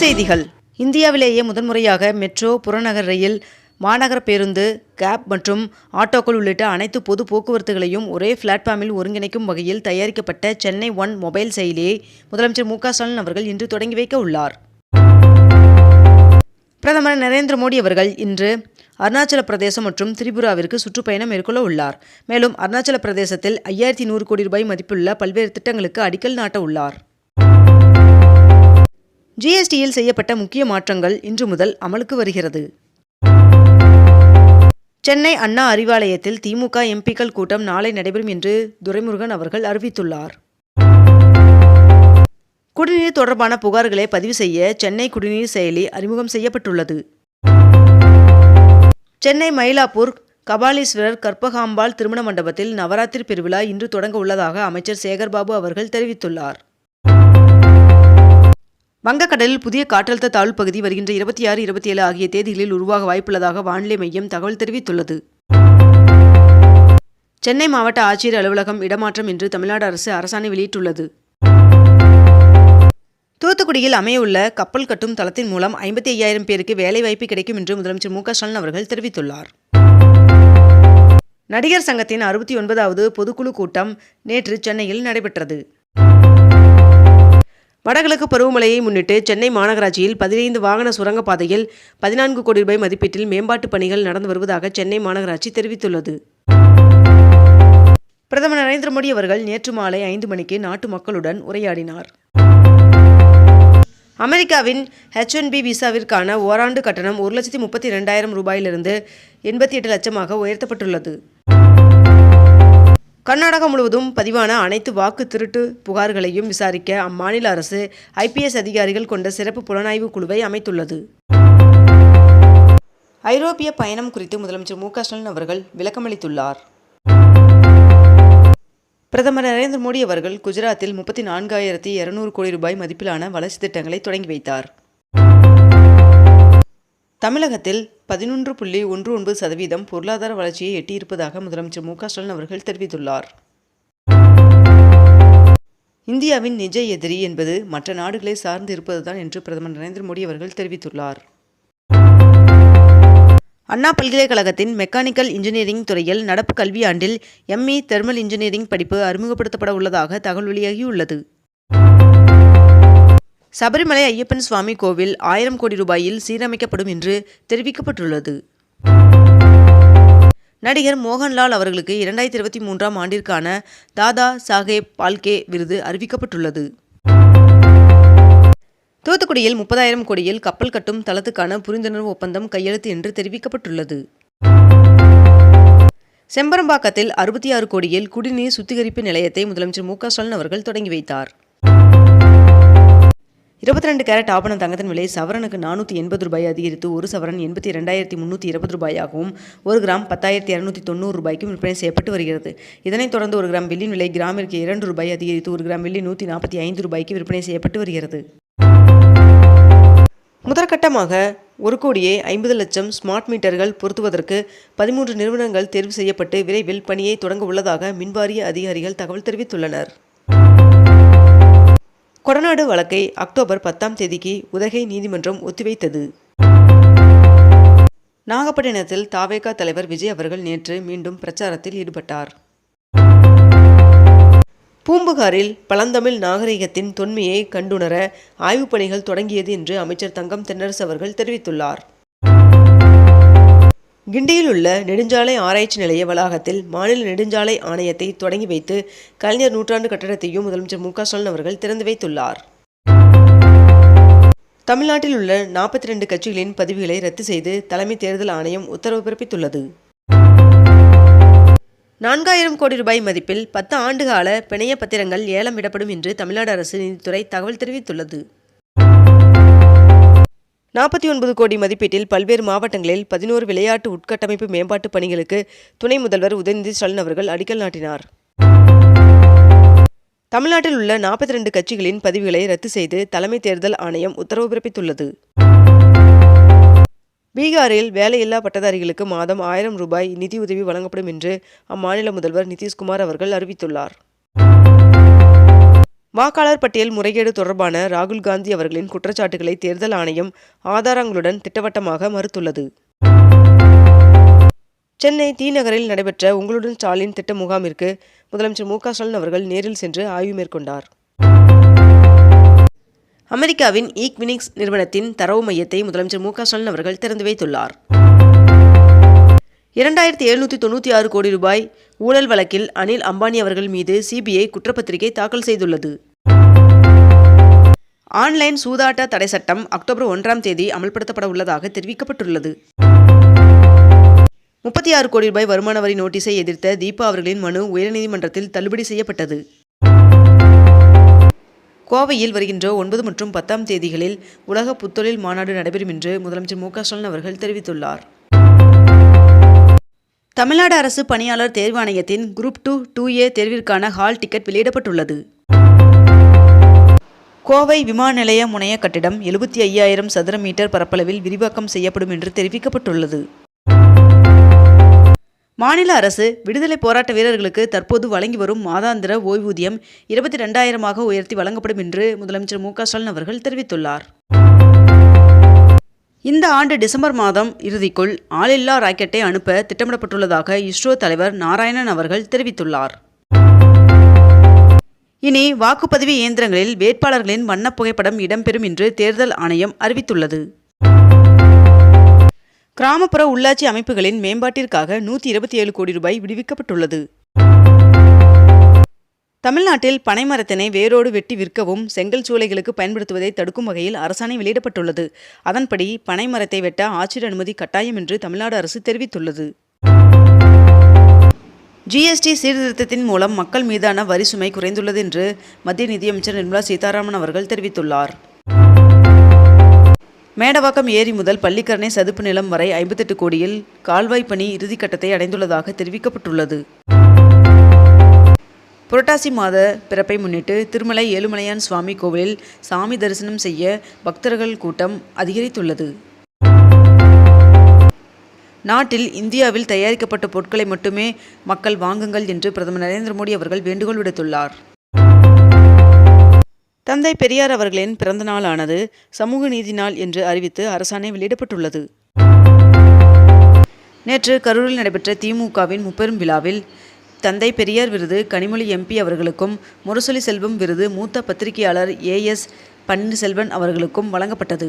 செய்திகள். இந்தியாவிலேயே முதன்முறையாக மெட்ரோ புறநகர் ரயில் மாநகர பேருந்து கேப் மற்றும் ஆட்டோக்கள் உள்ளிட்ட அனைத்து பொது போக்குவரத்துகளையும் ஒரே பிளாட்ஃபார்மில் ஒருங்கிணைக்கும் வகையில் தயாரிக்கப்பட்ட சென்னை ஒன் மொபைல் செயலியை முதலமைச்சர் மு ஸ்டாலின் அவர்கள் இன்று தொடங்கி வைக்க உள்ளார். பிரதமர் நரேந்திர மோடி அவர்கள் இன்று அருணாச்சல பிரதேசம் மற்றும் திரிபுராவிற்கு சுற்றுப்பயணம் மேற்கொள்ள உள்ளார். மேலும் அருணாச்சல பிரதேசத்தில் ஐயாயிரத்தி நூறு கோடி ரூபாய் மதிப்புள்ள பல்வேறு திட்டங்களுக்கு அடிக்கல் நாட்ட உள்ளார். ஜிஎஸ்டியில் செய்யப்பட்ட முக்கிய மாற்றங்கள் இன்று முதல் அமலுக்கு வருகிறது. சென்னை அண்ணா அறிவாலயத்தில் திமுக எம்பிக்கள் கூட்டம் நாளை நடைபெறும் என்று துரைமுருகன் அவர்கள் அறிவித்துள்ளார். குடிநீர் தொடர்பான புகார்களை பதிவு செய்ய சென்னை குடிநீர் செயலி அறிமுகம் செய்யப்பட்டுள்ளது. சென்னை மயிலாப்பூர் கபாலீஸ்வரர் கற்பகாம்பாள் திருமண மண்டபத்தில் நவராத்திரி பெருவிழா இன்று தொடங்க உள்ளதாக அமைச்சர் சேகர்பாபு அவர்கள் தெரிவித்துள்ளார். வங்கக்கடலில் புதிய காற்றழுத்த தாழ்வு பகுதி வருகின்ற இருபத்தி ஆறு இருபத்தி ஏழு ஆகிய தேதிகளில் உருவாக வாய்ப்புள்ளதாக வானிலை மையம் தகவல் தெரிவித்துள்ளது. சென்னை மாவட்ட ஆட்சியர் அலுவலகம் இடமாற்றம் என்று தமிழ்நாடு அரசு அரசாணை வெளியிட்டுள்ளது. தூத்துக்குடியில் அமையவுள்ள கப்பல் கட்டும் தளத்தின் மூலம் ஐம்பத்தி ஐயாயிரம் பேருக்கு வேலைவாய்ப்பு கிடைக்கும் என்று முதலமைச்சர் மு க ஸ்டாலின் அவர்கள் தெரிவித்துள்ளார். நடிகர் சங்கத்தின் அறுபத்தி ஒன்பதாவது பொதுக்குழு கூட்டம் நேற்று சென்னையில் நடைபெற்றது. வடகிழக்கு பருவமழையை முன்னிட்டு சென்னை மாநகராட்சியில் பதினைந்து வாகன சுரங்கப்பாதையில் பதினான்கு கோடி ரூபாய் மதிப்பீட்டில் மேம்பாட்டுப் பணிகள் நடந்து வருவதாக சென்னை மாநகராட்சி தெரிவித்துள்ளது. பிரதமர் நரேந்திர மோடி அவர்கள் நேற்று மாலை ஐந்து மணிக்கு நாட்டு மக்களுடன் உரையாடினார். அமெரிக்காவின் ஹெச் ஒன் பி விசாவிற்கான ஓராண்டு கட்டணம் ஒரு லட்சத்தி முப்பத்தி ரெண்டாயிரம் ரூபாயிலிருந்து எண்பத்தி எட்டு லட்சமாக உயர்த்தப்பட்டுள்ளது. கர்நாடகா முழுவதும் பதிவான அனைத்து வாக்கு திருட்டு புகார்களையும் விசாரிக்க அம்மாநில அரசு ஐபிஎஸ் அதிகாரிகள் கொண்ட சிறப்பு புலனாய்வு குழுவை அமைத்துள்ளது. ஐரோப்பிய பயணம் குறித்து முதலமைச்சர் மு ஸ்டாலின் அவர்கள் விளக்கமளித்துள்ளார். பிரதமர் நரேந்திர மோடி அவர்கள் குஜராத்தில் முப்பத்தி நான்காயிரத்தி இருநூறு கோடி ரூபாய் மதிப்பிலான வளர்ச்சி திட்டங்களை தொடங்கி வைத்தார். தமிழகத்தில் பதினொன்று புள்ளி ஒன்று ஒன்பது சதவீதம் பொருளாதார வளர்ச்சியை எட்டியிருப்பதாக முதலமைச்சர் மு ஸ்டாலின் அவர்கள் தெரிவித்துள்ளார். இந்தியாவின் நிஜ எதிரி என்பது மற்ற நாடுகளை சார்ந்து இருப்பதுதான் என்று பிரதமர் நரேந்திர மோடி அவர்கள் தெரிவித்துள்ளார். அண்ணா பல்கலைக்கழகத்தின் மெக்கானிக்கல் இன்ஜினியரிங் துறையில் நடப்பு கல்வியாண்டில் எம்இ தெர்மல் இன்ஜினியரிங் படிப்பு அறிமுகப்படுத்தப்பட உள்ளதாக தகவல் வெளியாகியுள்ளது. சபரிமலை ஐயப்பன் சுவாமி கோவில் ஆயிரம் கோடி ரூபாயில் சீரமைக்கப்படும் என்று தெரிவிக்கப்பட்டுள்ளது. நடிகர் மோகன்லால் அவர்களுக்கு இரண்டாயிரத்தி இருபத்தி மூன்றாம் ஆண்டிற்கான தாதா சாஹேப் பால்கே விருது அறிவிக்கப்பட்டுள்ளது. தூத்துக்குடியில் முப்பதாயிரம் கோடியில் கப்பல் கட்டும் தளத்துக்கான புரிந்துணர்வு ஒப்பந்தம் கையெழுத்து என்று தெரிவிக்கப்பட்டுள்ளது. செம்பரம்பாக்கத்தில் அறுபத்தி ஆறு கோடியில் குடிநீர் சுத்திகரிப்பு நிலையத்தை முதலமைச்சர் மு க ஸ்டாலின் அவர்கள் தொடங்கி வைத்தார். இருபத்தி ரெண்டு கேரட் ஆபண தங்கத்தின் விலை சவரனுக்கு நானூற்றி எண்பது ரூபாய் அதிகரித்து ஒரு சவரன் எண்பத்தி ரெண்டாயிரத்தி முந்நூற்றி இருபது ரூபாயாகவும் ஒரு கிராம் பத்தாயிரத்தி இரநூத்தி தொண்ணூறு ரூபாய்க்கும் விற்பனை செய்யப்பட்டு வருகிறது. இதனைத் தொடர்ந்து ஒரு கிராம் வெள்ளியின் விலை கிராமிற்கு இரண்டு ரூபாய் அதிகரித்து ஒரு கிராம் வெள்ளி நூற்றி நாற்பத்தி ஐந்து ரூபாய்க்கு விற்பனை செய்யப்பட்டு வருகிறது. முதற்கட்டமாக ஒரு கோடியே ஐம்பது லட்சம் ஸ்மார்ட் மீட்டர்கள் பொருத்துவதற்கு பதிமூன்று நிறுவனங்கள் தேர்வு செய்யப்பட்டு விரைவில் பணியை தொடங்க உள்ளதாக மின்வாரிய அதிகாரிகள் தகவல் தெரிவித்துள்ளனர். கொடநாடு வழக்கை அக்டோபர் பத்தாம் தேதிக்கு உதகை நீதிமன்றம் ஒத்திவைத்தது. நாகப்பட்டினத்தில் தாவேகா தலைவர் விஜய் அவர்கள் நேற்று மீண்டும் பிரச்சாரத்தில் ஈடுபட்டார். பூம்புகாரில் பழந்தமிழ் நாகரிகத்தின் தொன்மையை கண்டுணர ஆய்வுப் பணிகள் தொடங்கியது என்று அமைச்சர் தங்கம் தென்னரசு அவர்கள் தெரிவித்துள்ளார். கிண்டியில் உள்ள நெடுஞ்சாலை ஆராய்ச்சி நிலைய வளாகத்தில் மாநில நெடுஞ்சாலை ஆணையத்தை தொடங்கி வைத்து கலைஞர் நூற்றாண்டு கட்டடத்தையும் முதலமைச்சர் மு க ஸ்டாலின் அவர்கள் திறந்து வைத்துள்ளார். தமிழ்நாட்டில் உள்ள நாற்பத்தி ரெண்டு கட்சிகளின் பதிவுகளை ரத்து செய்து தலைமை தேர்தல் ஆணையம் உத்தரவு பிறப்பித்துள்ளது. நான்காயிரம் கோடி ரூபாய் மதிப்பில் பத்து ஆண்டுகால பிணைய பத்திரங்கள் ஏலம் விடப்படும் என்று தமிழ்நாடு அரசு நீதித்துறை தகவல் தெரிவித்துள்ளது. நாற்பத்தி ஒன்பது கோடி மதிப்பீட்டில் பல்வேறு மாவட்டங்களில் பதினோரு விளையாட்டு உட்கட்டமைப்பு மேம்பாட்டு பணிகளுக்கு துணை முதல்வர் உதயநிதி ஸ்டாலின் அவர்கள் அடிக்கல் நாட்டினார். தமிழ்நாட்டில் உள்ள நாற்பத்தி ரெண்டு கட்சிகளின் பதிவுகளை ரத்து செய்து தலைமை தேர்தல் ஆணையம் உத்தரவு பிறப்பித்துள்ளது. பீகாரில் வேலையில்லா பட்டதாரிகளுக்கு மாதம் ஆயிரம் ரூபாய் நிதியுதவி வழங்கப்படும் என்று அம்மாநில முதல்வர் நிதிஷ்குமார் அவர்கள் அறிவித்துள்ளார். வாக்காளர் பட்டியல் முறைகேடு தொடர்பான ராகுல் காந்தி அவர்களின் குற்றச்சாட்டுகளை தேர்தல் ஆணையம் ஆதாரங்களுடன் திட்டவட்டமாக மறுத்துள்ளது. சென்னை தீநகரில் நடைபெற்ற உங்களுடன் ஸ்டாலின் திட்ட முகாமிற்கு முதலமைச்சர் மு க ஸ்டாலின் அவர்கள் நேரில் சென்று ஆய்வு மேற்கொண்டார். அமெரிக்காவின் ஈக்வினிக்ஸ் நிறுவனத்தின் தரவு மையத்தை முதலமைச்சர் மு க ஸ்டாலின் அவர்கள் திறந்து வைத்துள்ளார். இரண்டாயிரத்தி எழுநூற்றி தொண்ணூற்றி ஆறு கோடி ரூபாய் ஊழல் வழக்கில் அனில் அம்பானி அவர்கள் மீது சிபிஐ குற்றப்பத்திரிகை தாக்கல் செய்துள்ளது. ஆன்லைன் சூதாட்ட தடை சட்டம் அக்டோபர் ஒன்றாம் தேதி அமல்படுத்தப்பட உள்ளதாக தெரிவிக்கப்பட்டுள்ளது. முப்பத்தி ஆறு கோடி ரூபாய் வருமான வரி நோட்டீஸை எதிர்த்த தீபா அவர்களின் மனு உயர்நீதிமன்றத்தில் தள்ளுபடி செய்யப்பட்டது. கோவையில் வருகின்ற ஒன்பது மற்றும் பத்தாம் தேதிகளில் உலக புத்தொழில் மாநாடு நடைபெறும் என்று முதலமைச்சர் மு க ஸ்டாலின் அவர்கள் தெரிவித்துள்ளார். தமிழ்நாடு அரசு பணியாளர் தேர்வாணையத்தின் குரூப் டூ டூ ஏ தேர்விற்கான ஹால் டிக்கெட் வெளியிடப்பட்டுள்ளது. கோவை விமான நிலைய முனைய கட்டிடம் எழுபத்தி ஐயாயிரம் சதுர மீட்டர் பரப்பளவில் விரிவாக்கம் செய்யப்படும் என்று தெரிவிக்கப்பட்டுள்ளது. மாநில அரசு விடுதலை போராட்ட வீரர்களுக்கு தற்போது வழங்கி வரும் மாதாந்திர ஓய்வூதியம் இருபத்தி ரெண்டாயிரமாக உயர்த்தி வழங்கப்படும் என்று முதலமைச்சர் மு க ஸ்டாலின் அவர்கள் தெரிவித்துள்ளார். இந்த ஆண்டு டிசம்பர் மாதம் இறுதிக்குள் ஆளில்லா ராக்கெட்டை அனுப்ப திட்டமிடப்பட்டுள்ளதாக இஸ்ரோ தலைவர் நாராயணன் அவர்கள் தெரிவித்துள்ளார். இனி வாக்குப்பதிவு இயந்திரங்களில் வேட்பாளர்களின் வண்ண புகைப்படம் இடம்பெறும் என்று தேர்தல் ஆணையம் அறிவித்துள்ளது. கிராமப்புற உள்ளாட்சி அமைப்புகளின் மேம்பாட்டிற்காக நூற்றி இருபத்தி ஏழு கோடி ரூபாய் விடுவிக்கப்பட்டுள்ளது. தமிழ்நாட்டில் பனைமரத்தினை வேரோடு வெட்டி விற்கவும் செங்கல் சூளைகளுக்கு பயன்படுத்துவதை தடுக்கும் வகையில் அரசாணை வெளியிடப்பட்டுள்ளது. அதன்படி பனைமரத்தை வெட்ட ஆட்சியர் அனுமதி கட்டாயம் என்று தமிழ்நாடு அரசு தெரிவித்துள்ளது. ஜிஎஸ்டி சீர்திருத்தத்தின் மூலம் மக்கள் மீதான வரி சுமை குறைந்துள்ளது என்று மத்திய நிதியமைச்சர் நிர்மலா சீதாராமன் அவர்கள் தெரிவித்துள்ளார். மேடவாக்கம் ஏரி முதல் பள்ளிக்கரணை சதுப்பு நிலம் வரை ஐம்பத்தெட்டு கோடியில் கால்வாய் பணி இறுதிக்கட்டத்தை அடைந்துள்ளதாக தெரிவிக்கப்பட்டுள்ளது. புரட்டாசி மாத பிறப்பை முன்னிட்டு திருமலை ஏழுமலையான் சுவாமி கோவிலில் சாமி தரிசனம் செய்ய பக்தர்கள் கூட்டம் அதிகரித்துள்ளது. நாட்டில் இந்தியாவில் தயாரிக்கப்பட்ட பொருட்களை மட்டுமே மக்கள் வாங்குங்கள் என்று பிரதமர் நரேந்திர மோடி அவர்கள் வேண்டுகோள் விடுத்துள்ளார். தந்தை பெரியார் அவர்களின் பிறந்த நாளானது சமூக நீதி நாள் என்று அறிவித்து அரசாணை வெளியிடப்பட்டுள்ளது. நேற்று கரூரில் நடைபெற்ற திமுகவின் முப்பெரும் விழாவில் தந்தை பெரியார் விருது கனிமொழி எம்பி அவர்களுக்கும் முரசொலி செல்வம் விருது மூத்த பத்திரிகையாளர் ஏ எஸ் பன்னீர்செல்வன் அவர்களுக்கும் வழங்கப்பட்டது.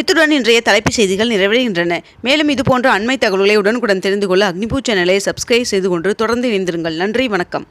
இத்துடன் இன்றைய தலைப்புச் செய்திகள் நிறைவடைகின்றன. மேலும் இதுபோன்ற அண்மை தகவல்களை உடனுக்குடன் தெரிந்து கொள்ள அக்னிபூ சேனலை சப்ஸ்கிரைப் செய்து கொண்டு தொடர்ந்து இணைந்திருங்கள். நன்றி வணக்கம்.